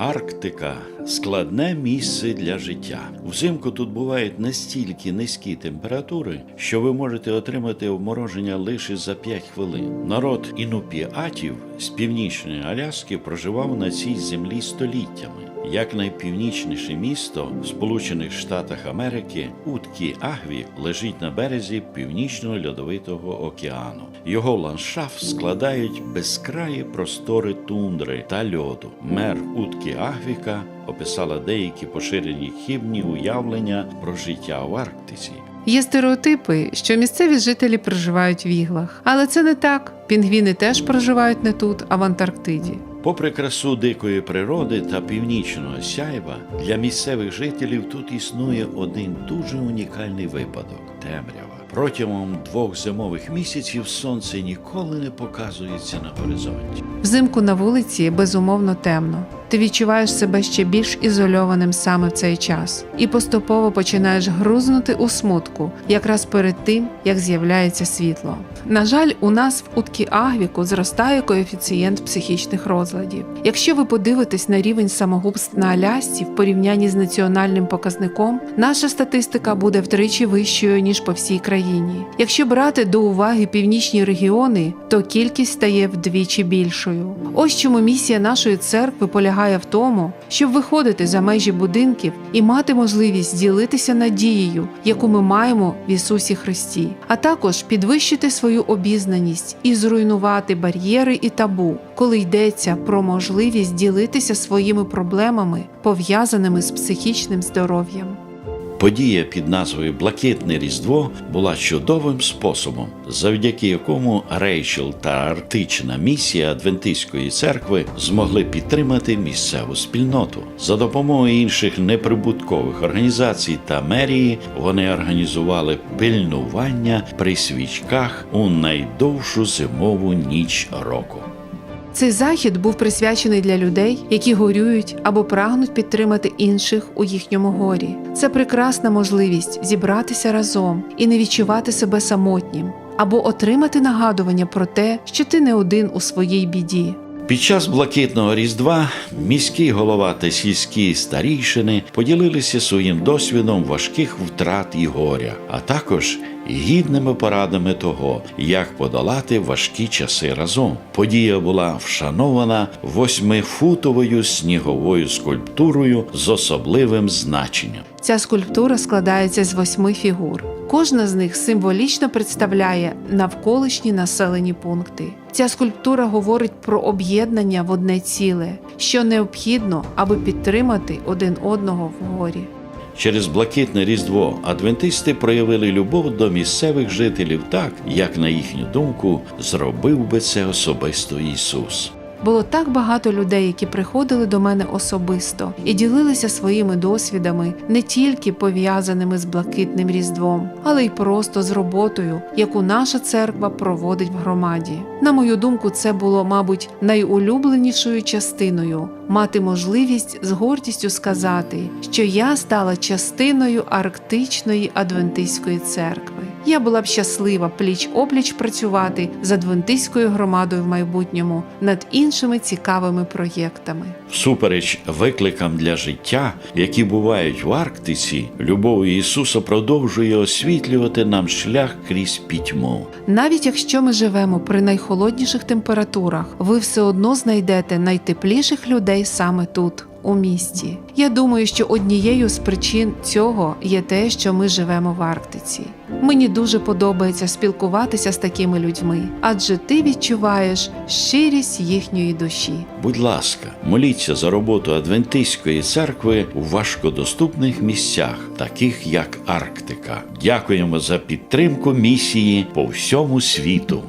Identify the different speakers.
Speaker 1: Арктика складне місце для життя. Взимку тут бувають настільки низькі температури, що ви можете отримати обмороження лише за 5 хвилин. Народ інупіатів з північної Аляски проживав на цій землі століттями. Як найпівнічніше місто в Сполучених Штатах Америки Уткі Агві лежить на березі північного льодовитого океану. Його ландшафт складають безкраї простори тундри та льоду. Мер Уткі Агвіка описала деякі поширені хибні уявлення про життя в Арктиці.
Speaker 2: Є стереотипи, що місцеві жителі проживають в іглах, але це не так. Пінгвіни теж проживають не тут, а в Антарктиді.
Speaker 1: Попри красу дикої природи та північного сяйва, для місцевих жителів тут існує один дуже унікальний випадок темрява. Протягом двох зимових місяців сонце ніколи не показується на горизонті.
Speaker 2: Взимку на вулиці безумовно темно. Ти відчуваєш себе ще більш ізольованим саме в цей час і поступово починаєш грузнути у смутку, якраз перед тим, як з'являється світло. На жаль, у нас в уткі Агвіку зростає коефіцієнт психічних розладів. Якщо ви подивитесь на рівень самогубств на Алясці в порівнянні з національним показником, наша статистика буде втричі вищою ніж по всій країні. Якщо брати до уваги північні регіони, то кількість стає вдвічі більшою. Ось чому місія нашої церкви полягає в тому, щоб виходити за межі будинків і мати можливість ділитися надією, яку ми маємо в Ісусі Христі, а також підвищити свою обізнаність і зруйнувати бар'єри і табу, коли йдеться про можливість ділитися своїми проблемами, пов'язаними з психічним здоров'ям.
Speaker 1: Подія під назвою Блакитне Різдво була чудовим способом, завдяки якому Рейчел та Арктична місія Адвентистської церкви змогли підтримати місцеву спільноту. За допомогою інших неприбуткових організацій та мерії вони організували пильнування при свічках у найдовшу зимову ніч року.
Speaker 2: Цей захід був присвячений для людей, які горюють або прагнуть підтримати інших у їхньому горі. Це прекрасна можливість зібратися разом і не відчувати себе самотнім, або отримати нагадування про те, що ти не один у своїй біді.
Speaker 1: Під час блакитного різдва міський голова та сільські старійшини поділилися своїм досвідом важких втрат і горя, а також гідними порадами того, як подолати важкі часи разом. Подія була вшанована восьмифутовою сніговою скульптурою з особливим значенням.
Speaker 2: Ця скульптура складається з восьми фігур. Кожна з них символічно представляє навколишні населені пункти. Ця скульптура говорить про об'єднання в одне ціле, що необхідно, аби підтримати один одного в горі.
Speaker 1: Через блакитне різдво адвентисти проявили любов до місцевих жителів так, як на їхню думку зробив би це особисто Ісус.
Speaker 2: Було так багато людей, які приходили до мене особисто і ділилися своїми досвідами не тільки пов'язаними з блакитним різдвом, але й просто з роботою, яку наша церква проводить в громаді. На мою думку, це було, мабуть, найулюбленішою частиною мати можливість з гордістю сказати, що я стала частиною Арктичної адвентистської церкви. Я була б щаслива пліч опліч працювати з адвентистською громадою в майбутньому над іншими цікавими проєктами.
Speaker 1: Всупереч викликам для життя, які бувають в Арктиці, любов Ісуса продовжує освітлювати нам шлях крізь пітьму.
Speaker 2: Навіть якщо ми живемо при найхолодніших температурах, ви все одно знайдете найтепліших людей саме тут. У місті я думаю, що однією з причин цього є те, що ми живемо в Арктиці. Мені дуже подобається спілкуватися з такими людьми, адже ти відчуваєш щирість їхньої душі.
Speaker 1: Будь ласка, моліться за роботу Адвентистської церкви у важкодоступних місцях, таких як Арктика. Дякуємо за підтримку місії по всьому світу.